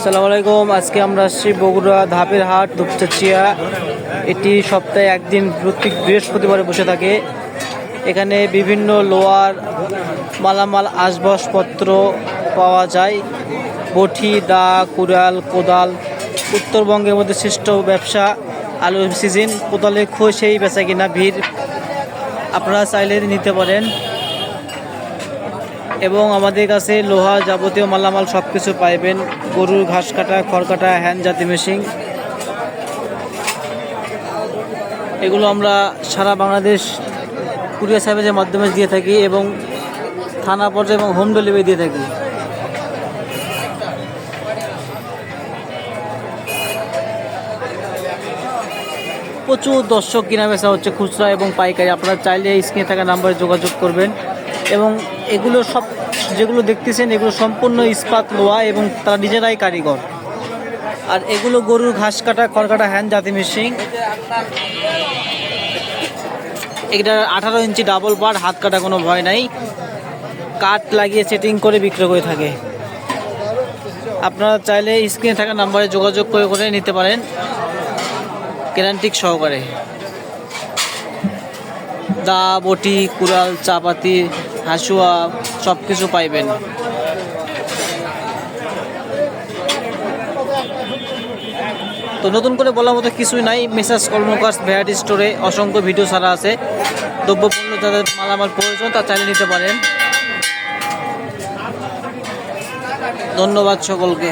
আসসালামু আলাইকুম। আজকে আমরা আসছি বগুড়া ধাপের হাট দুপচাচিয়া এটি সপ্তাহে একদিন প্রত্যেক বৃহস্পতিবারে বসে থাকে। এখানে বিভিন্ন লোয়ার মালামাল, আসবাবপত্র পাওয়া যায়। বটি, দা, কুড়াল, কোদাল। উত্তরবঙ্গের মধ্যে শ্রেষ্ঠ ব্যবসা আলু সিজন। কোদালে খোঁজ সেই বেচা কিনা ভিড়। আপনারা চাইলে নিতে পারেন। এবং আমাদের কাছে লোহা যাবতীয় মালামাল সব কিছু পাইবেন। গরুর ঘাস কাটা, খড় কাটা হ্যান্ড জাতি মেশিন। এগুলো আমরা সারা বাংলাদেশ কুরিয়ার সার্ভিসের মাধ্যমে দিয়ে থাকি এবং থানা পর্যায়ে এবং হোম ডেলিভারি দিয়ে থাকি। প্রচুর দর্শক কিনা বেচা হচ্ছে খুচরা এবং পাইকারি। আপনারা চাইলে স্ক্রিনে থাকা নাম্বারে যোগাযোগ করবেন। এবং এগুলো সব যেগুলো দেখতেছেন, এগুলো সম্পূর্ণ ইস্পাত লোহা এবং তারা নিজেরাই কারিগর। আর এগুলো গরুর ঘাস কাটা, খড় কাটা হ্যান্ড জাতি মেশিন এটা আঠারো ইঞ্চি ডাবল বার হাত কাটা কোনো ভয় নাই। কাঠ লাগিয়ে সেটিং করে বিক্রয় করে থাকে। আপনারা চাইলে স্ক্রিনে থাকা নাম্বারে যোগাযোগ করে করে নিতে পারেন। গ্যারান্টিক সহকারে। দা, বটি, কুড়াল, চাপাতি হাসুয়া সব কিছু পাইবেন। তো নতুন করে বলার মতো কিছুই নাই। মেসাজ কর্মকার ভ্যারাইটি স্টোরে অসংখ্য ভিডিও ছাড়া আছে। দ্রব্যপণ্য যাদের মালামাল প্রয়োজন, তা চালিয়ে নিতে পারেন। ধন্যবাদ সকলকে।